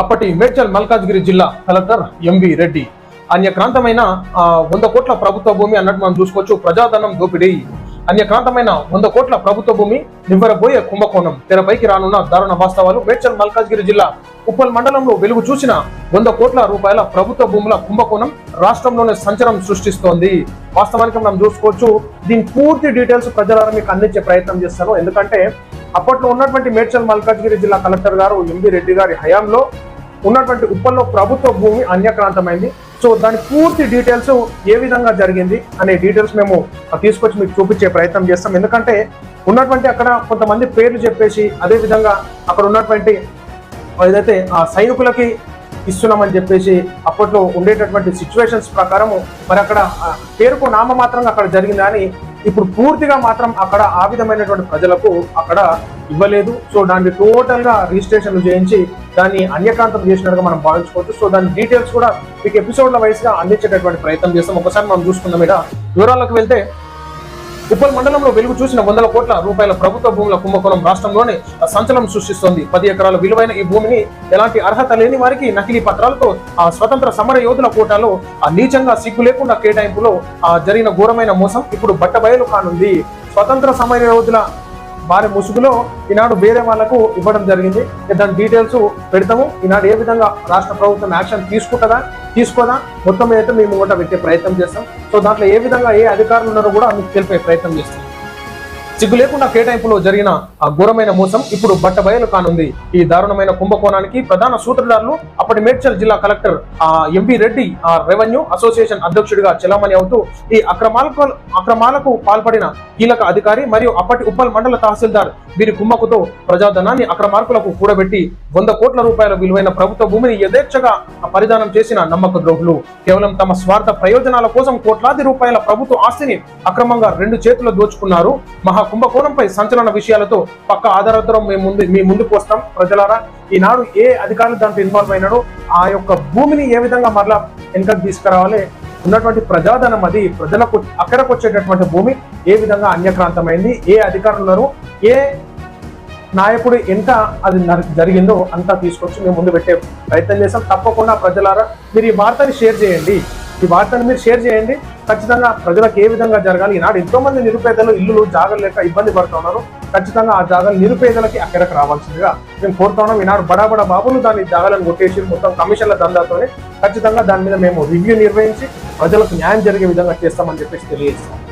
అప్పటి మేడ్చల్ మల్కాజ్గిరి జిల్లా collector MV Reddy. అన్యక్రాంతమైన వంద కోట్ల ప్రభుత్వ భూమి అన్నట్టు మనం చూసుకోవచ్చు. ప్రజాధనం దోపిడీ. అన్యక్రాంతమైన వంద కోట్ల ప్రభుత్వ భూమి నివ్వరబోయే కుంభకోణం. తెరపైకి రానున్న దారుణ వాస్తవాలు మేడ్చల్ మల్కాజ్గిరి జిల్లా ఉప్పల్ మండలంలో వెలుగు చూసిన వంద కోట్ల రూపాయల ప్రభుత్వ భూముల కుంభకోణం రాష్ట్రంలోనే సంచలనం సృష్టిస్తోంది. వాస్తవానికి మనం చూసుకోవచ్చు దీని పూర్తి డీటెయిల్స్ ప్రజల మీకు అందించే ప్రయత్నం చేస్తాను. ఎందుకంటే అప్పట్లో ఉన్నటువంటి మేడ్చల్ మల్కాజ్గిరి జిల్లా కలెక్టర్ గారు ఎంబీ రెడ్డి గారి హయాంలో ఉన్నటువంటి ఉప్పల్లో ప్రభుత్వ భూమి అన్యక్రాంతమైంది. సో దాని పూర్తి డీటెయిల్స్ ఏ విధంగా జరిగింది అనే డీటెయిల్స్ మేము తీసుకొచ్చి మీకు చూపించే ప్రయత్నం చేస్తాం. ఎందుకంటే ఉన్నటువంటి అక్కడ కొంతమంది పేర్లు చెప్పేసి అదేవిధంగా అక్కడ ఉన్నటువంటి ఏదైతే ఆ సైనికులకి ఇస్తున్నామని చెప్పేసి అప్పట్లో ఉండేటటువంటి సిచ్యువేషన్స్ ప్రకారము మరి అక్కడ పేరుకు పేరుకు నామమాత్రంగా అక్కడ జరిగిందని ఇప్పుడు పూర్తిగా మాత్రం అక్కడ ఆ విధమైనటువంటి ప్రజలకు అక్కడ ఇవ్వలేదు. సో దాన్ని టోటల్గా రిజిస్ట్రేషన్లు చేయించి దాన్ని అన్యకాంతం చేసినట్టుగా మనం భావించుకోవచ్చు. సో దాని డీటెయిల్స్ కూడా మీకు ఎపిసోడ్ల వైస్గా అందించేటటువంటి ప్రయత్నం చేస్తాం. ఒకసారి మనం చూసుకున్నాం మీద వివరాలకు వెళ్తే ఉప్పల్ మండలంలో వెలుగు చూసిన వందల కోట్ల రూపాయల ప్రభుత్వ భూముల కుంభకోణం రాష్ట్రంలోనే సంచలనం సృష్టిస్తోంది. పది ఎకరాల విలువైన ఈ భూమిని ఎలాంటి అర్హత లేని వారికి నకిలీ పత్రాలతో ఆ స్వతంత్ర సమర యోధుల కోటాలో ఆ నీచంగా సిగ్గు లేకుండా కేటాయింపులో ఆ జరిగిన ఘోరమైన మోసం ఇప్పుడు బట్టబయలు కానుంది. స్వతంత్ర సమర యోధుల వారి ముసుగులో ఈనాడు వేరే వాళ్ళకు ఇవ్వడం జరిగింది. దాని డీటెయిల్స్ పెడతాము. ఈనాడు ఏ విధంగా రాష్ట్ర ప్రభుత్వం యాక్షన్ తీసుకుంటుందా తీసుకోదా మొత్తం అయితే మేము కూడా పెట్టే ప్రయత్నం చేస్తాం. సో దాంట్లో ఏ విధంగా ఏ అధికారులు ఉన్నారో కూడా మీకు తెలిపే ప్రయత్నం చేస్తాం. సిగ్గు లేకుండా కేటాయింపులో జరిగిన ఆ ఘోరమైన మోసం ఇప్పుడు బట్టబయలు కానుంది. ఈ దారుణమైన కుంభకోణానికి ప్రధాన సూత్రధారులు అప్పటి మేడ్చల్ జిల్లా కలెక్టర్ ఆ ఎంపీ రెడ్డి ఆ రెవెన్యూ అసోసియేషన్ అధ్యక్షుడిగా చెలామణి అవుతూ ఈ అక్రమాలకు అక్రమాలకు పాల్పడిన కీలక అధికారి మరియు అప్పటి ఉప్పల్ మండల తహసీల్దార్ వీరి కుమ్మకుతో ప్రజాధనాన్ని అక్రమార్కులకు కూడబెట్టి వంద కోట్ల రూపాయల విలువైన ప్రభుత్వ భూమిని యథేచ్ఛగా పరిధానం చేసిన నమ్మక ద్రోహులు. కేవలం తమ స్వార్థ ప్రయోజనాల కోసం కోట్లాది రూపాయల ప్రభుత్వ ఆస్తిని అక్రమంగా రెండు చేతులు దోచుకున్నారు మహా కుంభకోణంపై సంచలన విషయాలతో పక్క ఆధారంతో మేము ముందు మీ ముందుకు వస్తాం. ప్రజలారా ఈనాడు ఏ అధికారులు దాంట్లో ఇన్వాల్వ్ అయినాడో ఆ యొక్క భూమిని ఏ విధంగా మరలా వెనుకకు తీసుకురావాలి ఉన్నటువంటి ప్రజాధనం అది ప్రజలకు అక్కడకు వచ్చేటటువంటి భూమి ఏ విధంగా అన్యక్రాంతమైంది ఏ అధికారులు ఉన్నారు ఏ నాయకుడు ఎంత అది జరిగిందో అంతా తీసుకొచ్చి మేము ముందు పెట్టే ప్రయత్నం చేస్తాం. తప్పకుండా ప్రజలారా మీరు ఈ వార్తని షేర్ చేయండి. ఈ వార్తను మీరు షేర్ చేయండి. ఖచ్చితంగా ప్రజలకు ఏ విధంగా జరగాలి? ఈనాడు ఎంతో మంది నిరుపేదలు ఇల్లులు జాగలు లేక ఇబ్బంది పడుతున్నారు. ఖచ్చితంగా ఆ జాగాలు నిరుపేదలకి అక్కడికి రావాల్సిందిగా మేము కోరుతున్నాం ఈనాడు బడా బడా బాబులు దాని జాగాలను కొట్టేసి మొత్తం కమిషన్ల దందాతోనే ఖచ్చితంగా దాని మీద మేము రివ్యూ నిర్వహించి ప్రజలకు న్యాయం జరిగే విధంగా చేస్తామని చెప్పేసి తెలియజేస్తాం